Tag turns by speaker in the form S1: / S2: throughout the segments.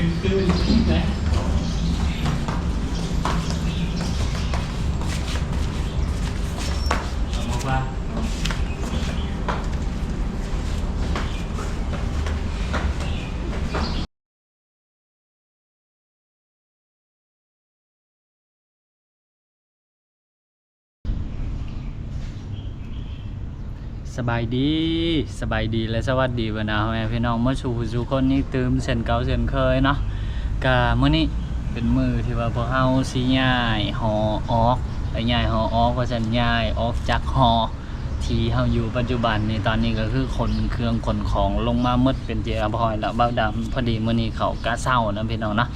S1: ขึ้นขึ้นนะเอามาว่า สบายดีสบายดีและสวัสดีบรรดาพ่อแม่พี่น้องเมื่อชูชูคนนี้ตืมเส้นเก่าเส้นเคยเนาะกะมื้อนี้เป็นมือที่ว่าพวกเฮาสิย้ายหอออกไอ้ย้ายหอออกว่าซั่นย้ายออกจากหอที่เฮาอยู่ปัจจุบันนี่ตอนนี้ก็คือขนเครื่องขนของลงมาหมดเป็นเจียพอยแล้วเบ้าดำพอดีมื้อนี้เขากะเศร้านะพี่น้องนะ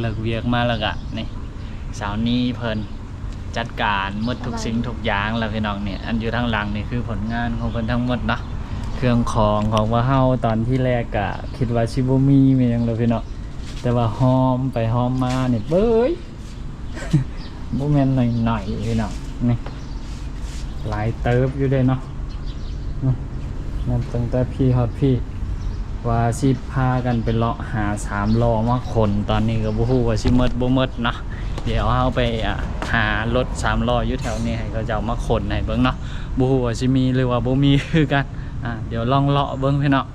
S1: เลิกเวียกมาแล้วก็นี่สาวนี้เพิ่น จัดการหมดทุกสิ่งทุกอย่างแล้วพี่น้องเนี่ยอันอยู่ทางหลังนี่คือผลงานของคนทั้งหมดเนาะเครื่องของของว่าเฮาตอนที่แรกกะคิดว่าชิบุมีมีหยังเลยพี่น้องแต่ว่าหอมไปหอมมาเนี่ยเบ้ยบ่แม่นหน่อยพี่น้องนี่หลายเติบอยู่เด้เนาะนั่นตั้งแต่พี่ฮอดพี่ว่าสิพากันไปเลาะหาสามล้อมาคนตอนนี้ก็บ่ฮู้ว่าสิหมดบ่หมดเนาะ เดี๋ยวเอาไปหารถสามล้ออยู่แถวนี้ให้เขาเอามาขนให้เบิ้งเนาะบูว่าสิมีหรือว่าบูมีคือกันอะเดี๋ยวลองเลาะเบิ้งพี่น้อง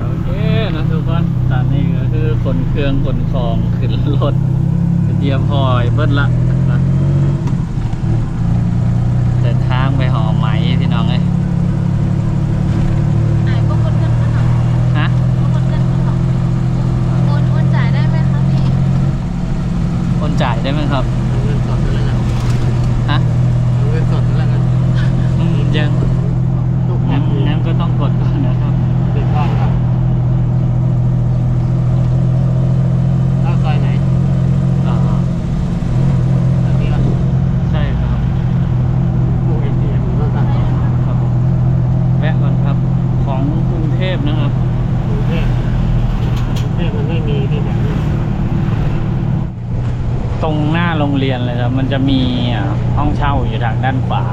S1: โอเคนะทุกคนตอนนี้ก็คือขน เครื่องขนของขึ้นรถเตรียมพอยเบิดละนะเดินทางไปหอไหมพี่น้องเอ้ย
S2: หายก็คนเงินกันหรอ
S1: ฮะ
S2: ก็คนเงินกันหรอโอนโอนจ่ายได้ไหมคะพี่
S1: โอนจ่ายได้ไหมครับ
S3: เงินสดแล้วกัน
S1: ฮะ
S3: เงินสดแล้วกัน
S1: อืมยัง
S3: ลูกแอ
S1: งั้น
S3: ปนี้
S1: งั้นก็ต้องกดก่อนนะครับ
S3: ติดบ้านครับถ้าซอยไหน
S1: อ่า
S3: อันนี้ก็
S1: ใช่ครับ
S3: ตู้เอทีเอ็มแล้วกัน
S1: ครับผมแวะก่อนครับ ของกรุงเทพนะครับ
S3: กรุงเทพกรุงเทพมันไม่มีที่ไหน
S1: ตรงหน้า โรงเรียนเลยครับ มันจะมีห้องเช่าอยู่ทางด้านขวา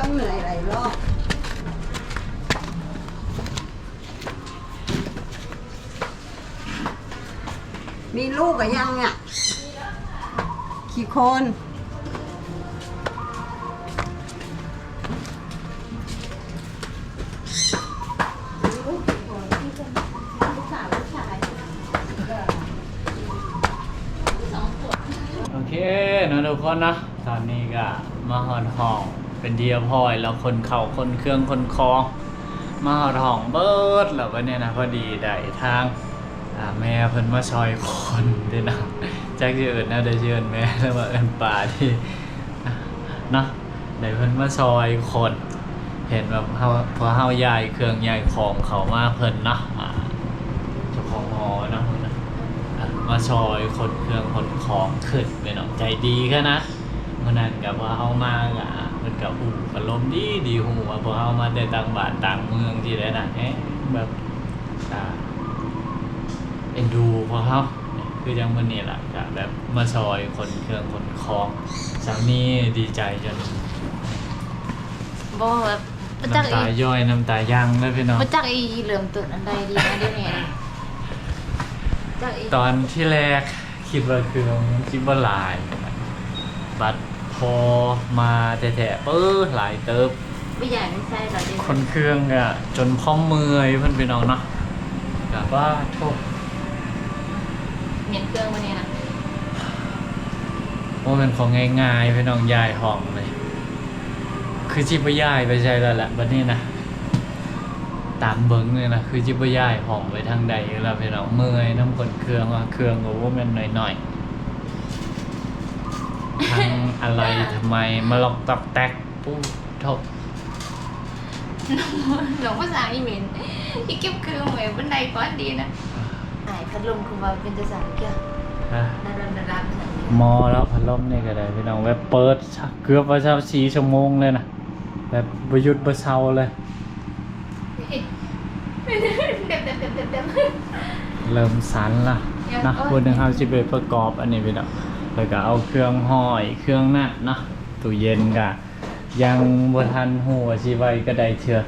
S4: ต้องเหนื่อยหลายรอบมีลูกกับยังเนี่ยกี่คน
S1: โอเคนะทุกคนนะ ตอนนี้ก็มาหอนห้อง เป็นเดียพอยแล้วคนเข่าคนเครื่องคนคองมาหอดห้องเบิดแล้ววันนี้นะพอดีได้ทางแม่เพิ่นมาซอยคนเด้นะแจ็คสิเอิญนะได้เชิญแม่แล้วมาเอิญป่าที่เนาะได้เพิ่นมาซอยคนเห็นแบบเฮาพอเฮายายเครื่องยายของเขามาเพิ่นเนาะอ่าเจ้าของหอเนาะเพิ่นนะมาซอยคนเครื่องคนของขึ้นไปเนาะใจดีแค่นะเมื่อนั้นกับว่าเฮามาก็เพิ่ นก็หูอารมณ์ดีดีหูว่าพอเฮามาแต่ต่างบ้านต่างเมืองที่ได้น่ะเอ๊ะแบบอ่าเอ็นดูพอเฮาเนี่ยคือจังมื้อนี้ล่ะก็แบบมาซอยคนเครื่องคนของสามีดีใจจน
S2: บ่แบบบ่จัก
S1: น้ำ
S2: อี
S1: ตาย่อยน้ำตายังเลยพี่น้อง
S2: บ่จักอีเริ่มต้นอันใดดีนะเดี๋ยวนี้นะจักอี
S1: ตอนที่แรกคิดว่าเครื่องคิดว่าหลายบัด พอมาแท้ๆเปิ้ลหลายเติบ
S2: บ่ใหญ่ไม่ใช่หรอกเดี๋ยว
S1: คนเครื่องอะจนพร้อมเมื่อยเพิ่นพี่น้องเนาะแบบว่าโทษ
S2: เหมียนเครื่องวันนี้นะ
S1: ว่าเป็นของง่ายๆพี่น้องย้ายห้องเลย คือจิบย้ายไปใช่แล้วแหละบัดนี้นะตามเบิ้งเลยนะคือจิบย้ายห้องไปทางใดแล้วพี่น้องเมื่อยน้ำคนเครื่องว่าเครื่องโอ้ว่ามันหน่อยๆ ทำอะไรทำไมมาลอกตอกแตกปุ๊บทบ
S2: หลงภาษาอีเมนที่เก็บเครื่องไว้บนใดก่อนดีนะไอ้พัดลมคือว่าเป็นจะสั่นเกี่ยว
S1: ฮะ
S2: ดารันดารันสั่น
S1: มอแล้วพัดลมนี่ก็ได้พี่น้องแบบเปิดเกือบว่าเช้าสี่ชั่วโมงเลยนะแบบบหยุดบเช้าเลย
S2: เต็มเต็มเต็มเต็มเต็ม
S1: เริ่มสันละ
S2: ยัง
S1: นะ
S2: โอ้ย
S1: พูดถึงเขาสิไปประกอบอันนี้พี่น้อง แล้วก็เอาเครื่องห้อยเครื่องนั่นเนาะตู้เย็นกะยังบ่ทันหัวสิไว้ก็ได้เชื่อ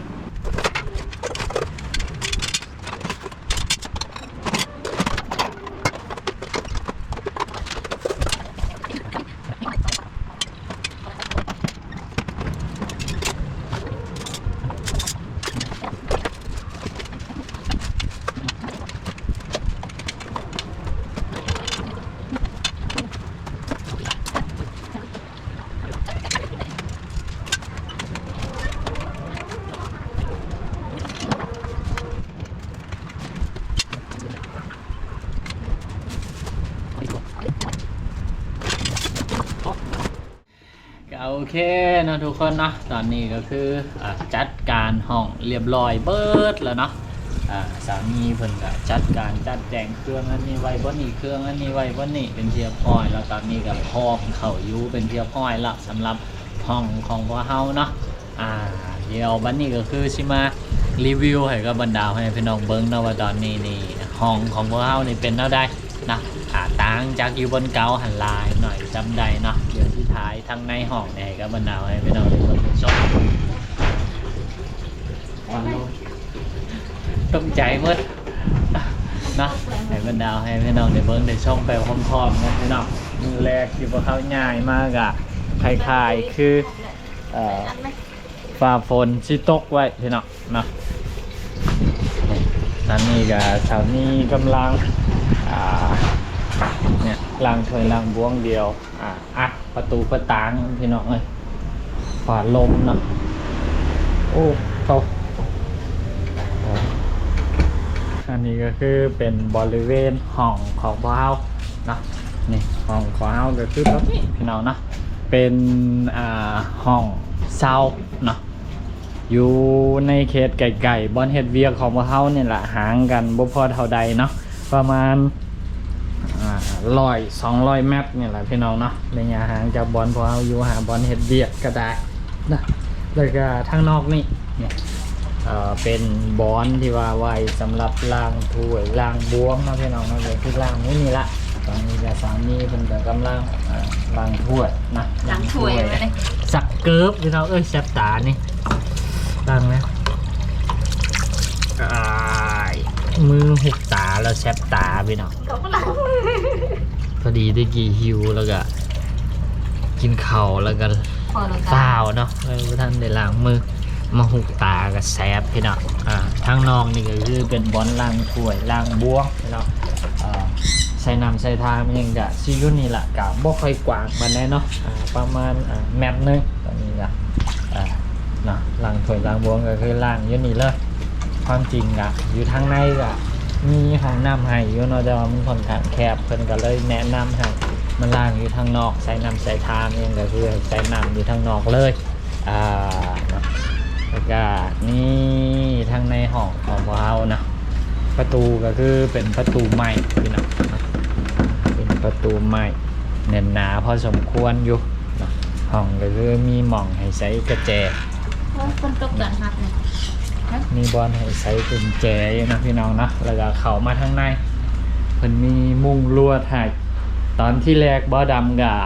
S1: โอเคนะทุกคนเนาะตอนนี้ก็คืออจัดการห้องเรียบร้อยเบิดแล้วเนาะสามีเพิ่นก็จัดการจัดแจงเครื่องอันนี้ไว้บนนี้เครื่องอันนี้ไว้บนนี้เป็นเทียบห้อยแล้วตอนนี้ก็พร้อมเข้าอยู่เป็นเทียบห้อยละสำหรับห้องของพวกเฮาเนาะอ่าเดี๋ยวบัดนี้ก็คือสิมารีวิวให้กับบรรดาให้พี่น้องเบิ่งนะว่าตอนนี้นี่ห้องของพวกเฮานี่เป็นเท่าใดนะ ต่างจากอยู่บนเกาหันลายหน่อยจำได้เนาะเดี๋ยวที่ท้ายทั้งในห้องเนี่ยกับบรรดาให้พี่น้องได้เบิ่งได้ชมตกใจหมดเนาะให้บรรดาให้พี่น้องได้เบิ่งได้ชมไปพร้อมๆนะพี่น้องมือแรกที่พวกเขาง่ายมากอะคลายๆคือเอ่อฝ่าฝนสิตกไว้พี่น้องเนาะตอนนี้ก็สาวนี้กำลัง ลางถ้วยล้างบ้วงเดียว อ่าอัดประตูประตางพี่น้องเอ้ยฝาลมเนาะโอ้เขาอันนี้ก็คือเป็นบริเวณห้องของพวกเราเนาะนี่ห้องของเราก็คือแบบนี้พี่น้องเนาะเป็นอ่าห้องเศร้าเนาะอยู่ในเขตไก่ๆบอนเฮ็ดเวียของพวกเราเนี่ยแหละห่างกันบ่พอเท่าใดเนาะประมาณ ร้อยสองร้อยเมตรเนี่ยแหละพี่น้องเนาะระยะห่างจากบอนพวกเราอยู่หาบอนเฮ็ดเวียกก็ได้นะแล้วก็ทางนอกนี่เนี่ยเอ่อเป็นบอนที่ว่าไว้สำหรับล้างถ้วยล้างบวงนะพี่น้องนะเดี๋ยวที่ล้างนี่นี่ละตอนนี้ก็สามีเป็นก็กำลังอ่าล้างถ้วยนะ
S2: ล้างถ้วยไว้เลย
S1: สักเกิบพี่น้องเอ้ยแซบตานี่ล้างนะอ้ายมือหุบตา แล้วแซบตาพี่น้อง
S2: เขาก็ล้าง
S1: พอดีได้กี่หิวแล้วก็ กินข้าวแล้วก็
S2: พอแล้ว
S1: เปล่าเนาะเออท่านได้ล้างมือมาหุบตากับแซบพี่เนาะอ่าทางนองนี่ก็คือเป็นบอลล้างถ้วยล้างบวงพี่เนาะอ่าใส่น้ำใส่ทามันยังจะซีรุ่นนี่แหละกับบ่ค่อยกว้างมันแน่เนาะอ่าประมาณอ่าแมตรหนึงตอนนี้ก็เนาะล้างถ้วยล้างบวงก็คือล้างอยู่นี่เลยความจริงอะอยู่ทางในก็ มีห้องน้ำให้อยู่เนาะแต่ว่ามันค่อนข้างแคบเพิ่นก็เลยแนะนำให้มันล้างอยู่ทางนอกใส่น้ำใส่ทามเองก็คือใส่น้ำอยู่ทางนอกเลยอ่าเนาะแล้วก็นี่ทางในห้องของพวกเราเนาะประตูก็คือเป็นประตูใหม่พี่น้องเป็นประตูใหม่แน่นหนาพอสมควรอยู่ห้องก็คือมีหม่องให้ใส่กระแจ
S2: โอ้ยคนตกกันครับเนี่ย
S1: มีบอลให้ใส่กุญแจอยู่นะพี่น้องนะแล้วก็เข้ามาทางในเพิ่นมีมุงลวดให้ตอนที่แรกบ่ดำกับ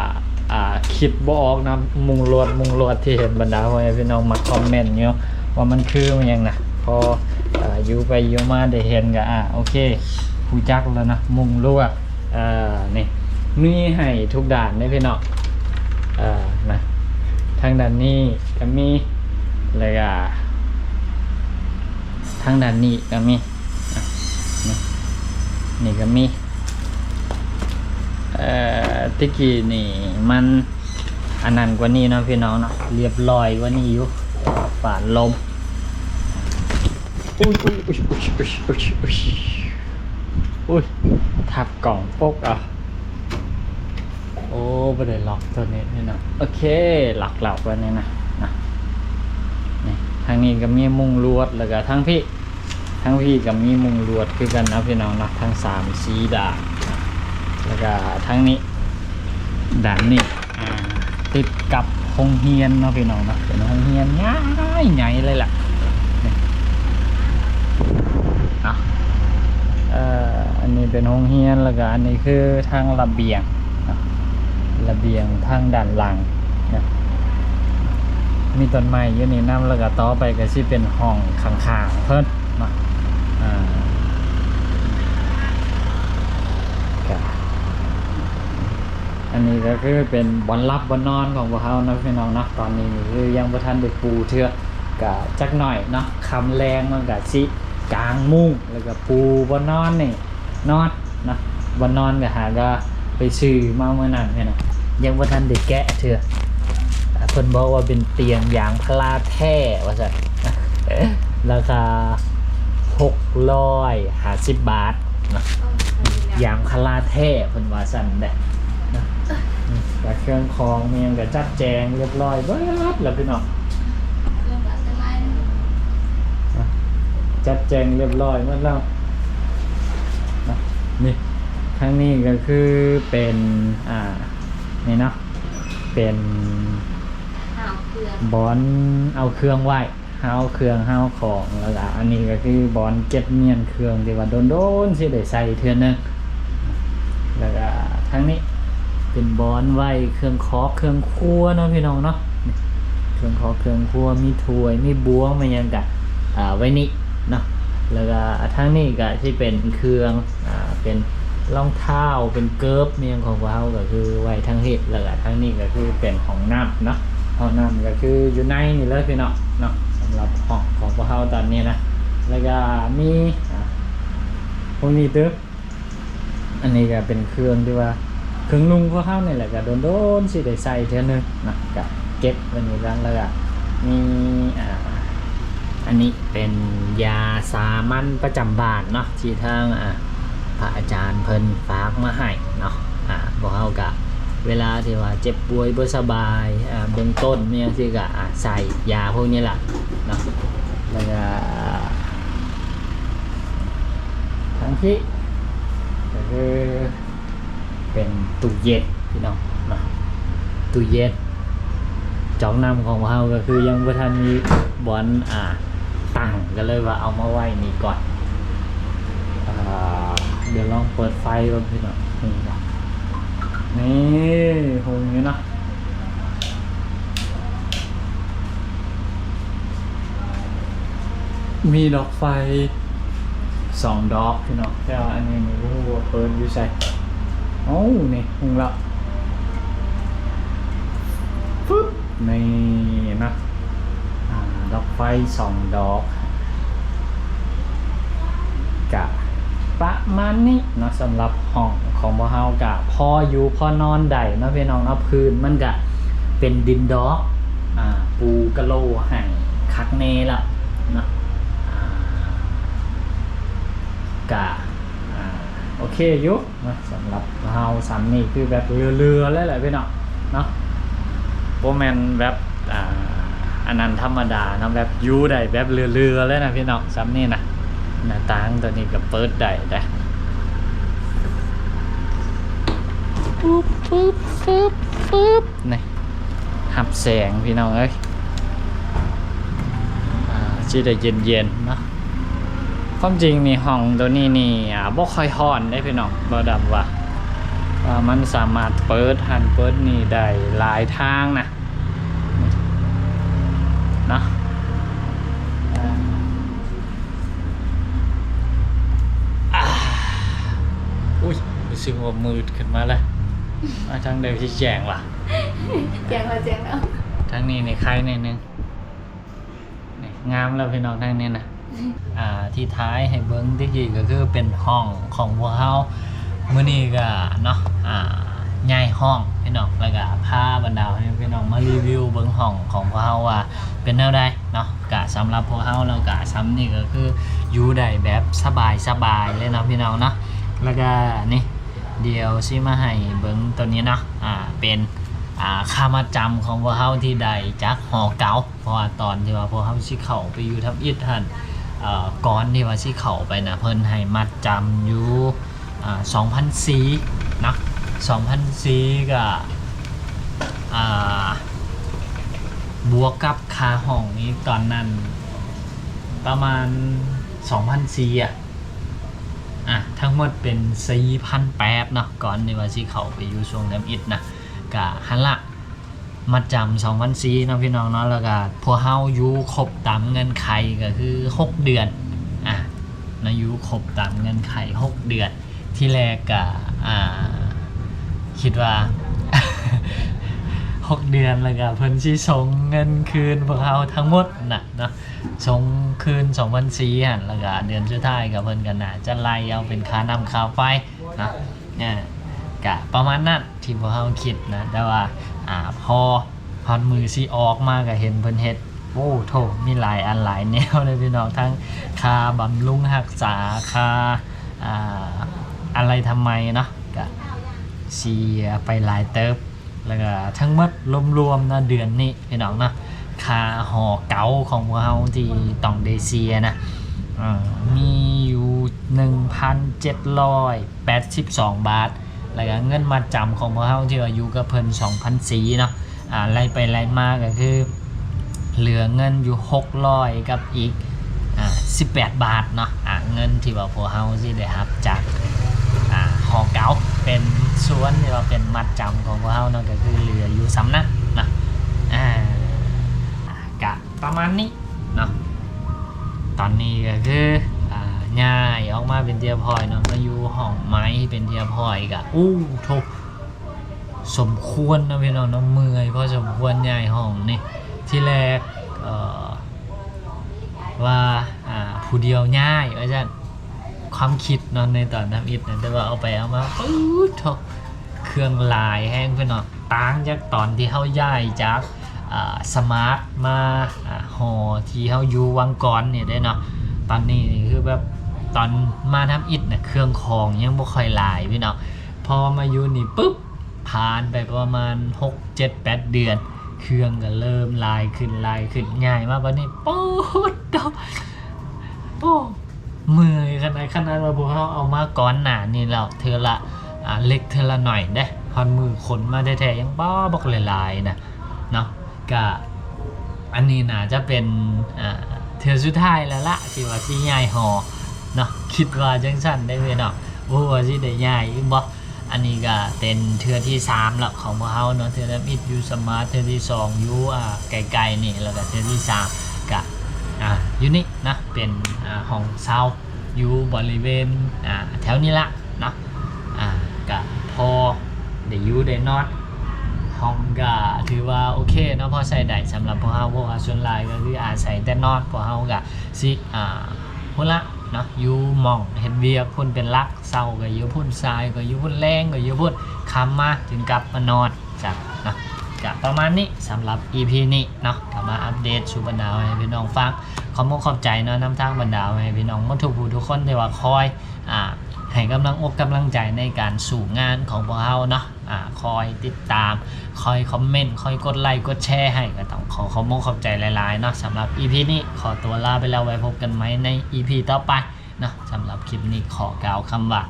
S1: อ่าคิดบ่ออกนะมุงลวดมุงลวดที่เห็นบรรดาพ่อพี่น้องมาคอมเมนต์อยู่ว่ามันคือมันยังนะพออ่าอยู่ไปอยู่มาได้เห็นก็อ่าโอเคผู้จักแล้วนะมุงลวดอ่านี่มีให้ทุกด่านได้พี่น้องอ่านะทางด้านนี้ก็มีแล้วก็ ทางด้านนี้ก็มีอะนี่นี่ก็มีเอ่อตะกี้นี่มันอันนั้นกว่านี้เนาะพี่น้องเนาะเรียบร้อยกว่านี้อยู่ฝาลมอุ้ยอุ้ยอุ้ยอุ้ยอุ้ยอุ้ยอุ้ยอุ้ยทับกล่องปกอะโอ้ไม่ได้ล็อกตัวนี้พี่น้องโอเคล็อกเหล่าไว้นี่นะนะนี่ ทางนี้ก็มีมุงลวดแล้วก็ทั้งพี่ทั้งพี่ก็มีมุงลวดคือกันนะพี่น้องนะทั้งสามสีด่าบนะแล้วก็ทั้งนี้ด่านนี้ติดกับห้องเฮียนเนาะพี่น้องนะเป็นห้องเฮียนง่ายใหญ่เลยแหละนี่เนะอ่ออันนี้เป็นห้องเฮียนแล้วก็อันนี้คือทางระเบียงระเบียงทางด้านหลัง มีต้นไม้อยู่นี่น้ำแล้วก็ต่อไปก็สิเป็นห้องข้างๆเพิ่นเนาะอ่าอันนี้ก็คือเป็นบอนรับบอนนอนของพวกเขานะพี่น้องนะตอนนี้คือยังบ่ทันได้ปูเทือกก็จักหน่อยเนาะคำแรงมันก็สิกลางมุ้งแล้วก็ปูบอนนอนนี่นอนนะบอนนอนก็หาก็ไปซื้อมาเมื่อนั้นพี่น้องยังบ่ทันได้แกะเทือก เพิ่นบอกว่าเป็นเตียงยางพาราแท้ว่าสันราคาหกร้อยห้าสิบบาทนะยางพาราแท้เพิ่นว่าสันเด้นะนี่แต่เครื่องคองเมียงกับจัดแจงเรียบร้อยเบิดแล้วพี่น้อง
S2: เรื่องอันตราย
S1: จัดแจงเรียบร้อยหมดแล้วนะนี่ทางนี้ก็คือเป็น อ่า นี่เนาะเป็น
S2: หาวเกลือ บ
S1: อลเอาเครื่องไหวเฮาเครื่องเฮาของแล้วก็อันนี้ก็คือบอลเก็บเมียนเครื่องที่ว่าโดนๆสิได้ใส่เทือนนึงแล้วก็ทั้งนี้เป็นบอลไหวเครื่องคอเครื่องครัวเนาะพี่น้องเนาะเครื่องคอเครื่องครัวมีถ้วยมีบวงมายังกะอ่าไว้นี่เนาะแล้วก็ทั้งนี้ก็ที่เป็นเครื่องอ่าเป็นรองเท้าเป็นเกิร์ฟเมียงของพวกเราก็คือไว้ทั้งเฮ็ดแล้วก็ทั้งนี้ก็คือเป็นของน้ำเนาะ ห้องน้ำก็คืออยู่ในนี่เลยพี่เนาะเนาะสำหรับห้องของพวกเราตอนนี้นะแล้วก็มีพวกนี้ตึ๊บอันนี้ก็เป็นเครื่องที่ว่าเครื่องนุ่งพวกเขานี่แหละก็โดนๆสิได้ใส่เท่านึงนะก็เก็บไว้ในร้านแล้วก็มีอ่าอันนี้เป็นยาสามัญประจำบ้านเนาะที่ทางอ่าพระอาจารย์เพิ่นฝากมาให้เนาะอ่าพวกเขาก็ เวลาที่ว่าเจ็บป่วยบ่สบายอ่าเบื้องต้นเนี่ยที่ก็อ่าใส่ยาพวกนี้แหละเนาะแล้วก็ทั้งที่ก็คือเป็นตู้เย็นพี่น้องเนาะตู้เย็นจองนำของเราก็คือยังบ่ทันมีบอลอ่าตั้งก็เลยว่าเอามาไว้นี่ก่อนอเดี๋ยวลองเปิดไฟก่อนพี่น้อง นี่คงนี้นะมีดอกไฟสองดอกพี่น้องแต่ว่าอันนี้ไม่รู้ว่าเปิดอยู่ใส่โอ้นี่คงละฟึ๊บนี่นะดอกไฟสองดอกกะ ประมาณนี้เนาะสำหรับห้องของบ่เฮากะพออยู่พอนอนได้เนาะพี่น้องเนาะพื้นมันกะเป็นดินดอกอ่าปูกะโลให้คักเน่ละเนาะกะอ่าโอเคอยู่นะสำหรับเฮาซ้ำนี่คือแบบเรือๆแล้วแหละพี่เนาะเนาะโบแมนแบบอ่าอันนั้นธรรมดานะแบบยูได้แบบเรือๆเลยนะพี่เนาะซ้ำนี่นะ หน้าต่างตัวนี้ก็เปิดได้ได้ปุ๊บปุ๊บปุ๊บปุ๊บนี่หับแสงพี่น้องเอ้ยอ่าชื่อได้เย็นๆเนาะความจริงนี่ห้องตัวนี้นี่อ่าบ่ค่อยฮ้อนได้พี่น้องบ่ดำว่าว่ามันสามารถเปิดหันเปิดนี่ได้หลายทางนะเนาะอ่าอ่าอุ้ยรู้ สึกว่ามืดขึ้นมาเลยมาทางเดิมที่แจงว่ะ
S2: แจงเราแจงแล้ว
S1: ทางนี้นี่ใครในอยหนึงนี่งามแล้วพี่น้องทางนี้นะอ่าที่ท้ายให้เบิ้งที่กี่ก็คือเป็นห้องของพวกเขามื้อนี้ก็เนาะอ่าย้ายห้องพี่น้องแล้วก็พาบรรดาให้พี่น้องมารีวิวเบิ้งห้องของพวกเขาว่าเป็นแนวใดเนาะกะสำหรับพวกเขาแล้วกะซ้ำนี่ก็คืออยู่ได้แบบสบายสบายเลยเนาะพี่น้องเนาะแล้วก็นี่ เดี๋ยวซิมาให้เบิ้งตัวนี้เนาะอ่าเป็นอ่าค่ามาจำของพวกเขาที่ใดจากหอเก่าเพราะว่าตอนที่ว่าพวกเขาสิเข้าไปอยู่ทับอิฐท่านเอ่อก่อนที่ว่าสิเข้าไปนะเพิ่นให้มัดจำอยู่อ่า2,000ซีนะ2,000ซีก็อ่าบวกกับค่าห้องนี้ตอนนั้นประมาณ2,000ซีอะ ทั้งหมดเป็น4,800เนาะก่อนที่ว่าสิเขาไปอยู่ช่วงน้ำอิดนะกะหันละมัดจำสองพันซีนาะพี่น้องเนาะแล้วก็พวกเฮาอยู่ครบตามเงินไขก็คือ 6 เดือนอะนาอยู่ครบตามเงินไข6 เดือน ที่แรกก็อ่าคิดว่า 6 เดือนแล้วก็เพิ่นสิส่งเงินคืนพวกเฮาทั้งหมดน่ะเนาะ ส่งคืน2,000ซีหั่นแล้วก็เดือนสุดท้ายก็เพิ่นก็น่าจะไล่เอาเป็นค่าน้ำค่าไฟนะเนี่ยกะประมาณนั้นที่พวกเขาคิดนะ แต่ว่าอ่าพอพอนมือซีออกมาก็เห็นเพิ่นเฮ็ดโอ้โถมีหลายอันหลายแนวเลยพี่น้องทั้งค่าบำรุงรักษาค่าอ่าอะไรทำไมเนาะก็เสียไปหลายเติบแล้วก็ทั้งหมดรวมๆนะเดือนนี้พี่น้องเนาะ คาหอเก๋าของพวกเขาที่ตองเดเซียนะอ่ามีอยู่ 1,782 บาท แล้วก็เงินมาจำของพวกเขาที่ว่าอยู่กับเพิ่น2,000สีเนาะอ่าไล่ไปไล่มาก็คือ เหลือเงินอยู่ 600 กับอีกอ่า18 บาทเนาะอ่าเงินที่ว่าพวกเขาสิได้รับจากอ่าหอเก๋าเป็นส่วนที่ว่าเป็นมัดจำของพวกเขาเนาะก็คือเหลืออยู่สำนักนะอ่าอ่ากะ ประมาณนี้เนาะตอนนี้ก็คืออ่ายออกมาเป็นเทียพอยเนาะมาอยู่ห้องไม้เป็นเทียพอยกะอู้โถสมควรนะพี่น้องน้องเมื่อยพราะสมควรย้ายห้องนี่ที่แรกว่าผู้เดียวย้ายว่าจะความคิดนอนในตอนทำอิฐนะแต่ว่าเอาไปเอามาปุ๊บเครื่องลายแห้งพี่น้องต่างจากตอนที่เขาย้ายจาก สมาร์ทมาอ่าหอที่เขาอยู่วังกรเนี่ยได้เนาะตอนนี้นี่คือแบบตอนมาทำอิฐเนี่ยเครื่องของยังบ่ค่อยหลายพี่เนาะพอมาอยู่นี่ปุ๊บผ่านไปประมาณ 6 7 8 เดือน เครื่องก็เริ่มลายขึ้นลายขึ้นง่ายมากวันนี้ปุ๊ดดอกโอ้เมื่อยขนาดขนาดว่าพวกเขาเอามาก้อนหนานี่แล้วเธอละอ่าเล็กเธอละหน่อยได้พอนมือขนมาแท้ๆยังบ้าบอกหลายๆนะเนาะ ก็อันนี้น่าจะเป็นเทือสุดท้ายแล้วละที่ว่าสิย้ายหอเนาะคิดว่าจังสั่นได้เลยเนาะโอ้ว่าสิได้ย้ายบ่อันนี้ก็เป็นเทือที่3แล้วของพวกเฮาเนาะเทือที่1อยู่สมาร์ทเทือที่2อยู่อ่าไกลๆนี่แล้วก็เทือที่3ก็อ่าอยู่นี่นะเป็นอ่าห้องเช่าอยู่บริเวณอ่าแถวนี้ละเนาะอ่าก็พอได้อยู่ได้นอน ห้องก็ถือว่าโอเคเนาะพอใส่ได้สำหรับพวกเฮาพราะว่าส่วนหลายก็คืออาศัยแต่นอนพวกเฮาก็สิอ่าพุ่นละเนาะอยู่มองเฮ็ดเวียกพุ่นเป็นลักเศร้าก็อยู่พุ่นทรายก็อยู่พุ่นแรงก็อยู่พุ่นคำมาถึงกลับมานอนจ้ะเนาะกกประมาณนี้สำหรับ EP นี้เนาะก็มาอัปเดตสู่บรรดาให้พี่น้องฟังขอบคุณขอบใจเนาะน้ำทางบรรดาให้พี่น้องมาทุกผู้ทุกคนที่ว่าคอยอ่าให้กำลังอกกำลังใจในการสู่งานของพวกเราเนาะ อ่าคอยติดตาม คอยคอมเมนต์ คอยกดไลค์ กดแชร์ให้ก็ต้องขอขอบคุณขอบใจหลายๆเนาะสำหรับ EP นี้ขอตัวลาไปแล้วไว้พบกันไหมใน EP ต่อไปเนาะสำหรับคลิปนี้ขอกล่าวคำว่า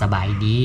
S1: สบายดี